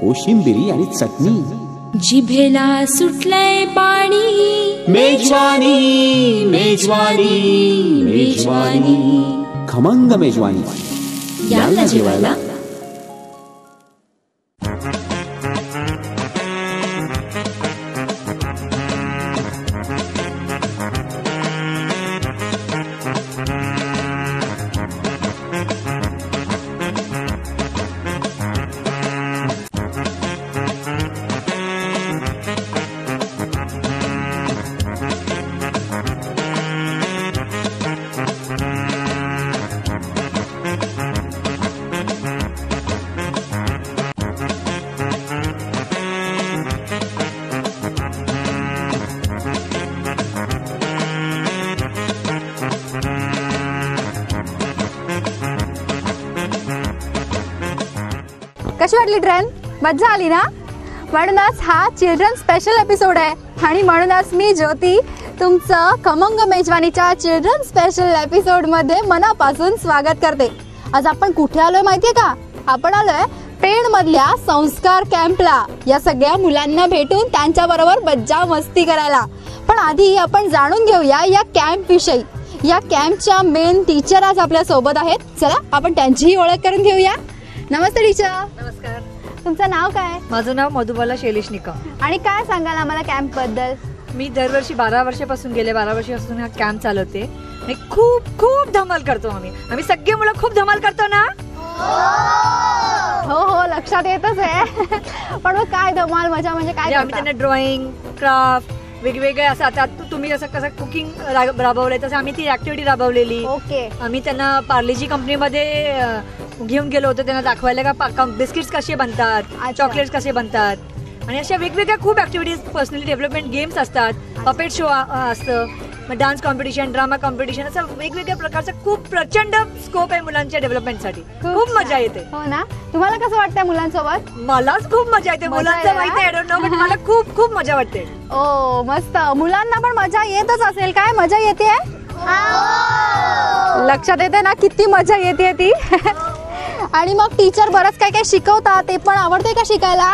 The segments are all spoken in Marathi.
कोशिंबिरी आणि चटणी. जिभेला सुटलंय पाणी. मेजवानी मेजवानी मेजवानी. खमंग मेजवानी. याला जेवायला वाटली ट्रेन? मज्जा आली ना? म्हणूनच हा चिल्ड्रन स्पेशल एपिसोड आहे. आणि म्हणूनच मी ज्योती तुमचं खमंग मेजवानीच्या चिल्ड्रन स्पेशल एपिसोडमध्ये मनापासून स्वागत करते. आज आपण कुठे आलोय माहितीये का? आपण आलोय पेण मधल्या संस्कार कॅम्पला या सगळ्या मुलांना भेटून त्यांच्या बरोबर मज्जा मस्ती करायला. पण आधी आपण जाणून घेऊया या कॅम्प विषयी. या कॅम्पच्या मेन टीचर आज आपल्यासोबत आहेत. चला आपण त्यांचीही ओळख करून घेऊया. नमस्ते टीचर. नमस्कार. तुमचं नाव काय? माझं नाव मधुबाला शैलेश निकम. आणि काय सांगाल आम्हाला कॅम्पबद्दल? मी दरवर्षी बारा वर्षापासून गेले बारा वर्षापासून हा कॅम्प चालवते. आणि खूप खूप धमाल करतो आम्ही आम्ही सगळे मुलं खूप धमाल करतो ना? हो हो लक्षात येतच आहे. पण मग काय धमाल मजा म्हणजे काय म्हणजे आम्ही करता? त्यांना ड्रॉइंग क्राफ्ट वेगवेगळे असं आता तू- तुम्ही असं कसं कुकिंग राबवलंय तसं आम्ही ती ऍक्टिव्हिटी राबवलेली. ओके आम्ही त्यांना पार्लेजी कंपनीमध्ये घेऊन गेलो होतो त्यांना दाखवायला का बिस्किट्स कसे बनतात. चॉकलेट्स कसे बनतात? आणि अशा वेगवेगळ्या खूप ऍक्टिव्हिटीज पर्सनली डेव्हलपमेंट गेम्स असतात. पपेट शो असतं मग डान्स कॉम्पिटिशन ड्रामा कॉम्पिटिशन असं वेगवेगळ्या प्रकारचं खूप प्रचंड स्कोप आहे मुलांच्या डेव्हलपमेंटसाठी खूप. मजा येते. हो ना? तुम्हाला कसं वाटतंय मुलांसोबत? मलाच खूप मजा येते. मुलांचं आहे माहिती? आय डोंट नो बट मला खूप खूप मजा वाटते. ओ मस्त. मुलांना पण मजा येतच असेल. काय मजा येते लक्षात येते ना किती मजा येते ती? आणि मग टीचर बरंच काय काय शिकवतात ते पण आवडते का शिकायला?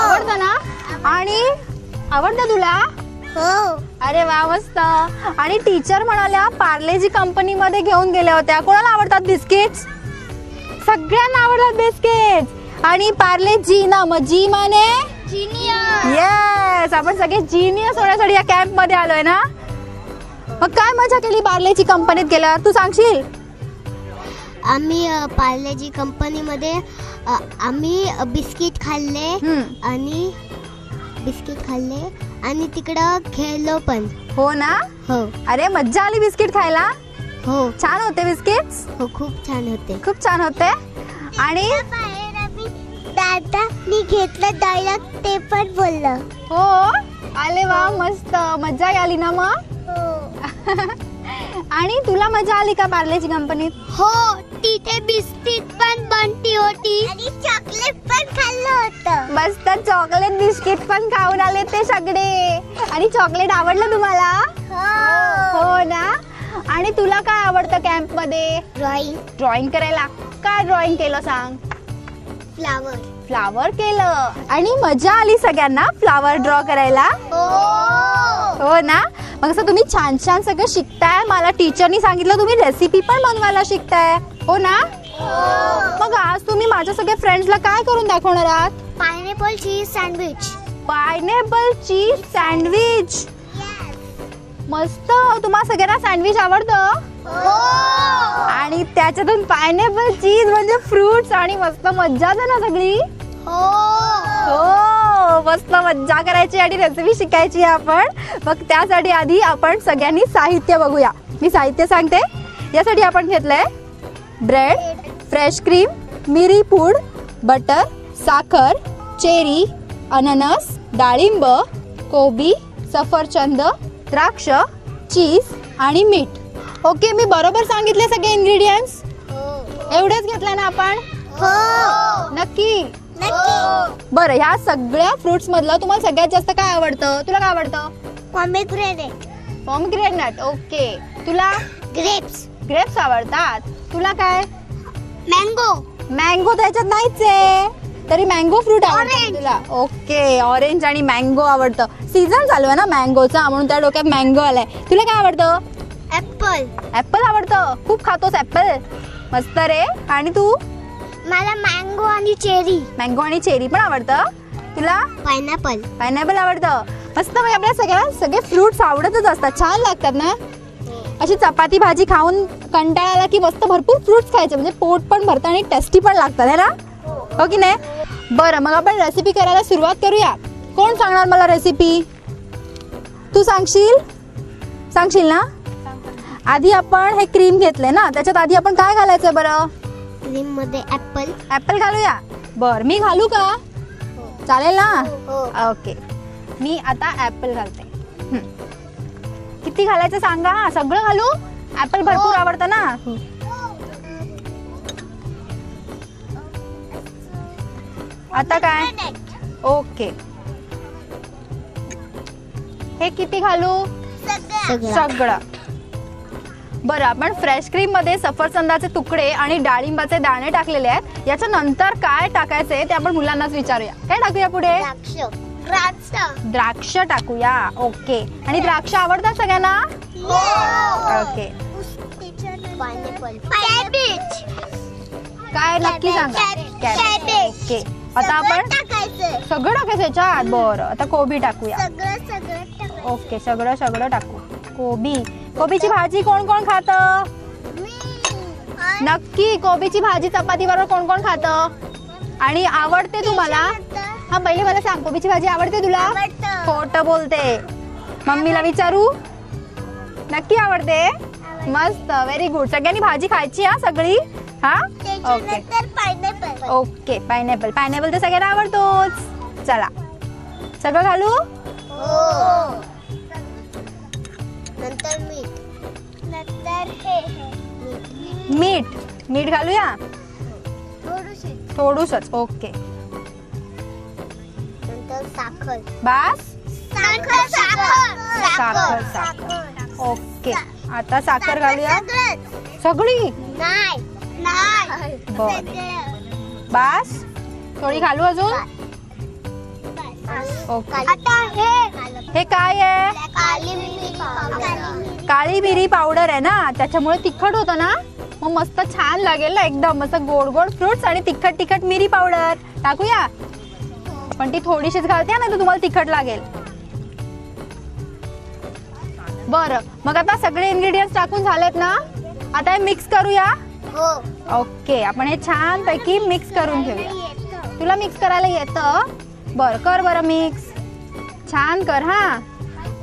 आवडतं ना? आणि आवडतं तुला? अरे वा मस्त. आणि टीचर म्हणाल्या पार्लेजी कंपनीमध्ये घेऊन गेल्या होत्या. कोणाला आवडतात बिस्किट्स सगळ्यांना आवडतात बिस्किट्स आणि पार्ले जी ना मग जी माने? येस आपण सगळे जिनियस होण्यासाठी या कॅम्पमध्ये आलोय ना? मग काय मजा केली पार्लेची कंपनीत गेल्यावर? तू सांगशील? आम्ही पार्लेजी कंपनीमध्ये आम्ही बिस्किट खाल्ले. आणि बिस्किट खाल्ले आणि तिकडं खेळलो पण. हो ना? हो. अरे मज्जा आली बिस्किट खायला? हो. छान होते बिस्किट्स? हो खूप छान होते. खूप छान होते. आणि? दादा मी घेतलं डायलॉग ते पण बोललं. हो? आले वा मस्त. मज्जा आली ना मग? आणि तुला मजा आली का पार्लेची कंपनीत? हो तिथे बिस्किट पण बनती होती. आणि चॉकलेट पण खाल्लं होतं. मस्त चॉकलेट बिस्किट पण खाऊन आले ते सगळे. आणि चॉकलेट आवडलं तुम्हाला? हो. ना? आणि तुला काय आवडतं कॅम्पमध्ये ड्रॉइंग ड्रॉइंग करायला. काय ड्रॉइंग केलं सांग? फ्लावर फ्लावर केलं. आणि मजा आली सगळ्यांना फ्लावर ड्रॉ करायला? हो. ना? मग असं तुम्ही छान छान सगळं शिकताय. मला टीचरनी सांगितलं तुम्ही रेसिपी पण बनवायला शिकताय. हो ना? मग आज तुम्ही माझ्या सगळ्या फ्रेंड्सला काय करून दाखवणार आहात? Pineapple cheese sandwich pineapple cheese sandwich मस्त. तुम्हाला सगळ्यांना सँडविच आवडतं? आणि त्याच्यातून पायनॅपल चीज म्हणजे फ्रुट्स आणि मस्त मज्जाच आहे ना सगळी? हो. मस्त मज्जा करायची आणि रेसिपी शिकायची आपण. मग त्यासाठी आधी आपण सगळ्यांनी साहित्य बघूया. मी साहित्य सांगते. यासाठी आपण घेतलंय ब्रेड फ्रेश क्रीम मिरी पूड बटर साखर चेरी अननस डाळिंब कोबी सफरचंद द्राक्ष चीज आणि मीठ. ओके मी बरोबर सांगितले सगळे इन्ग्रेडियंट्स एवढेच घेतले ना आपण? नक्की? बरं ह्या सगळ्या फ्रुट्स मधलं तुम्हाला सगळ्यात जास्त काय आवडतं? तुला काय आवडतं? Pomegranate pomegranate okay. तुला? ग्रेप्स ग्रेप्स आवडतात. तुला काय? मँगो मँगो त्याच्यात नाहीच आहे. तरी मँगो फ्रूट आवडतं Orange. तुला. ओके ऑरेंज आणि मँगो आवडतं. सीझन चालू आहे ना मँगोचा म्हणून त्या डोक्यात मँगो आलाय. तुला काय आवडतं? ऍपल ऍपल आवडतं. खूप खातोस ऍपल मस्त रे. आणि तू? मला मँगो आणि चेरी मँगो आणि चेरी पण आवडतं. तुला? पायनॅपल पायनॅपल आवडतं. मस्त म्हणजे आपल्या सगळ्या सगळे फ्रुट्स आवडतच असतात. छान लागतात ना? अशी चपाती भाजी खाऊन कंटाळा आला की मस्त भरपूर फ्रुट्स खायचे. म्हणजे पोट पण भरतं आणि टेस्टी पण लागतात है ना? हो की नाही? बरं मग आपण रेसिपी करायला सुरुवात करूया. कोण सांगणार मला रेसिपी तू सांगशील? सांगशील ना? आधी आपण हे क्रीम घेतले ना? त्याच्यात आधी आपण काय घालायचं बरं? क्रीममध्ये ऍपल ऍपल घालूया. बर मी घालू का? चालेल ना? हो ओके मी आता ऍपल घालते. हं. किती घालायचं सांगा? हा सगळं घालू? ऍपल भरपूर आवडतं ना? आता काय? ओके हे किती घालू? सगळं. बरं आपण फ्रेश क्रीममध्ये सफरचंदाचे तुकडे आणि डाळिंबाचे दाणे टाकलेले आहेत. याच्या नंतर काय टाकायचे ते आपण मुलांनाच विचारूया. काय टाकूया पुढे? द्राक्ष. द्राक्ष टाकूया. ओके. आणि द्राक्ष आवडतात सगळ्यांना? ओके. Pineapple cabbage. काय नक्की सांगा. ओके. आता आपण सगळं टाकायचं याच्यात? बरं. आता कोबी टाकूया. सगळं सगळं टाकायचं. ओके. सगळं सगळं टाकू. कोबी. कोबीची भाजी कोण कोण खातं? नक्की. कोबीची भाजी चपाती बरोबर कोण कोण खातं? आणि आवडते तुम्हाला? हा पहिले मला सांग कोबीची भाजी आवडते तुला? आवडतं. खोट बोलते. मम्मीला विचारू? नक्की आवडते? मस्त व्हेरी गुड सगळ्यांनी भाजी खायची हा सगळी? हा? ओके त्याच्यानंतर पायनॅपल ओके पायनॅपल पायनॅपल तर सगळ्यांना आवडतोच. चला. सगळं घालू? हो. नंतर मीठ. नंतर हे मीठ मीठ. मीठ घालूया? थोडीशी. थोडूसच. ओके साखर. बास? साखर साखर. साखर साखर. ओके. आता साखर घालूया? सगळी? नाही. नाही. बास? थोडी घालू अजून? ओके. आता हे. हे काय आहे? काळी मिरी पावडर आहे ना? त्याच्यामुळे तिखट होतं ना? मग मस्त छान लागेल ना एकदम. मस्त गोड गोड फ्रुट्स आणि तिखट तिखट मिरी पावडर. टाकूया? पण ती थोडीशीच घालते ना तर तुम्हाला तिखट लागेल. बरं मग आता सगळे इन्ग्रेडियंट्स टाकून झालेत ना? आता हे मिक्स करूया? हो. ओके आपण हे छान पैकी मिक्स करून घेऊया. तुला मिक्स करायला येतं? बर कर बरं मिक्स छान कर हा.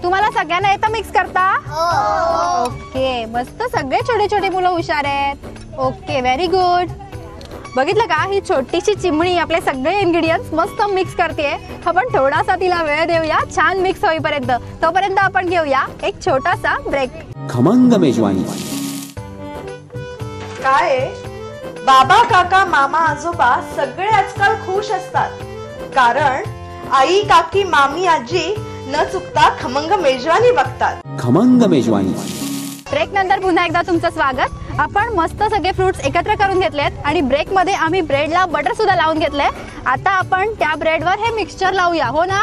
तुम्हाला सगळ्यांना येतं मिक्स करता? हो. ओके मस्त सगळे छोटे छोटे मुलं हुशार आहेत. ओके व्हेरी गुड बघितलं का? ही छोटीशी चिमणी आपले सगळे इन्ग्रेडियंट्स मस्त मिक्स करते आपण थोडासा तिला वेळ देऊया. छान मिक्स होईपर्यंत. तोपर्यंत आपण घेऊया एक छोटासा ब्रेक खमंग मेजवानी. काय आहे? बाबा काका मामा आजोबा सगळे आजकाल खुश असतात. कारण आई काकी मामी आजी न चुकता खमंग मेजवानी बघतात. खमंग मेजवानी. ब्रेक नंतर पुन्हा एकदा तुमचं स्वागत. आपण मस्त सगळे फ्रुट्स एकत्र करून घेतलेत आणि ब्रेकमध्ये आम्ही ब्रेडला बटर सुद्धा लावून घेतलंय. आता आपण त्या ब्रेडवर हे मिक्सचर लावूया हो ना?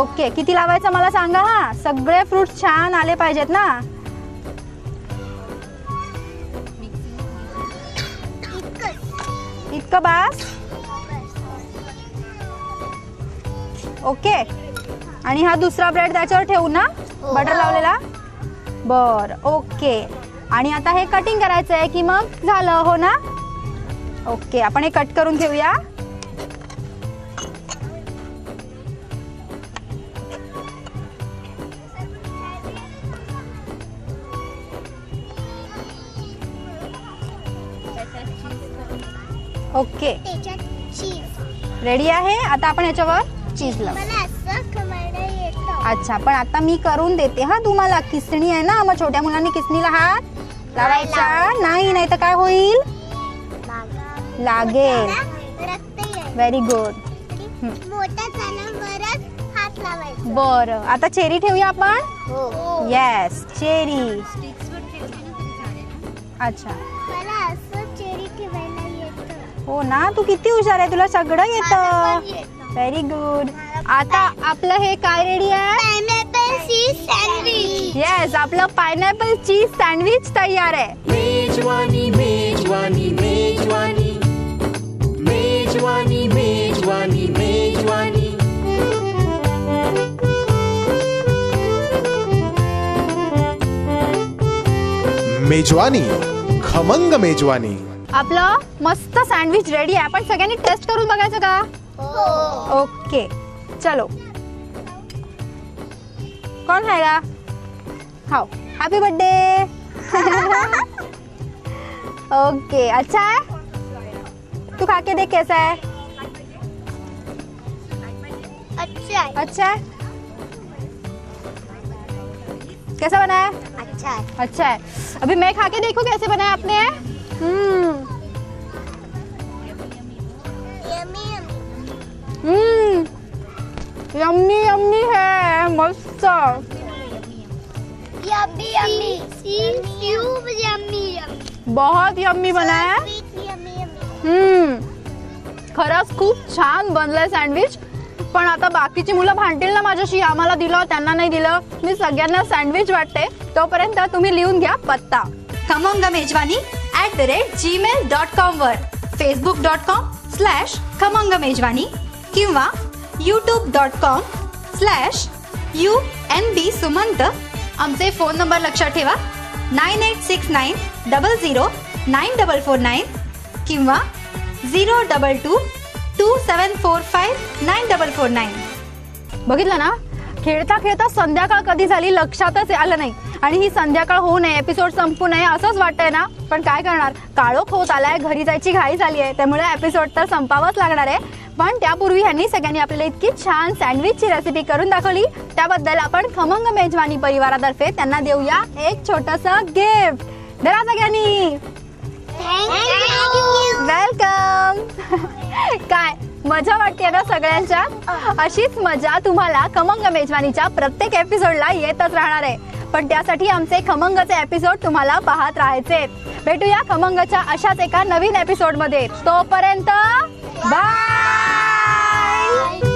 ओके किती लावायचं मला सांगा? हा सगळे फ्रुट्स छान आले पाहिजेत ना? इतकं बास? ओके आणि हा दुसरा ब्रेड त्याच्यावर ठेवू ना? बटर लावलेला? बर ओके आणि आता हे कटिंग करायचं आहे की मग? झालं हो ना? ओके आपण हे कट करून घेऊया. ओके रेडी आहे? आता आपण याच्यावर चीज लावू. अच्छा पण आता मी करून देते. हा तुम्हाला किसणी आहे ना मग छोट्या मुलांनी किसणीला हात लावायचा? नाही नाही तर काय होईल? लागेल. व्हेरी गुड बरं. आता चेरी ठेवूया आपण? हो. Yes cherry. अच्छा. असं चेरी येतं. हो ना? तू किती हुशार आहे. तुला सगळं येतं. व्हेरी गुड आता आपलं हे काय रेडी आहे? चीज सँडविच येस आपलं पायनॅपल चीज सँडविच तयार आहे. मेजवानी मेजवानी मेजवानी. मेजवानी मेजवानी मेजवानी. मेजवानी खमंग मेजवानी. आपलं मस्त सँडविच रेडी आहे. आपण सगळ्यांनी टेस्ट करून बघायचं का? हो. ओके चलो. कौन खाएगा खाओ हैप्पी बर्थडे ओके अच्छा है? तू खा के देख कैसा है? अच्छा आहे अच्छा है? कैसा बना है? अच्छा आहे अच्छा है। अभी मैं खा के देखूं कैसे बना है आपने हम्म। यम्मी यम्मी है। मस्त। यम्मी यम्मी यम्मी यम्मी बहुत यम्मी बना है। हम्म। खरंच खूप छान बनलंय सँडविच पण आता बाकीची मुलं भांडतील ना माझ्याशी आम्हाला दिलं त्यांना नाही दिलं. मी सगळ्यांना सँडविच वाटते. तोपर्यंत तुम्ही लिहून घ्या पत्ता. Khamang Mejwani at the rate Gmail dot com वर. Facebook dot com slash Khamang Mejwani किंवा YouTube dot com slash U N B Sumant. आमचे फोन नंबर लक्षात ठेवा. Nine eight six nine double zero nine double four nine किंवा zero double two two seven four five nine double four nine. बघितलं ना? खेळता खेळता संध्याकाळ कधी झाली लक्षातच आलं नाही. आणि ही संध्याकाळ होऊ नये एपिसोड संपू नये असंच वाटतंय ना? पण काय करणार? काळोख होत आलाय घरी जायची घाई झाली आहे त्यामुळे एपिसोड तर संपावंच लागणार आहे. पण त्यापूर्वी ह्यांनी सगळ्यांनी आपल्याला इतकी छान सँडविचची रेसिपी करून दाखवली. त्याबद्दल आपण खमंग मेजवानी परिवारातर्फे त्यांना देऊया एक छोटस गिफ्ट धरा सगळ्यांनी. वेलकम काय मजा वाटते ना सगळ्यांच्या? अशीच मजा तुम्हाला खमंग मेजवानीच्या प्रत्येक एपिसोडला येतच राहणार आहे. पण त्यासाठी आमचे खमंगचे एपिसोड तुम्हाला पाहत राहायचे भेटूया खमंगच्या अशाच एका नवीन एपिसोडमध्ये. Bye! Bye.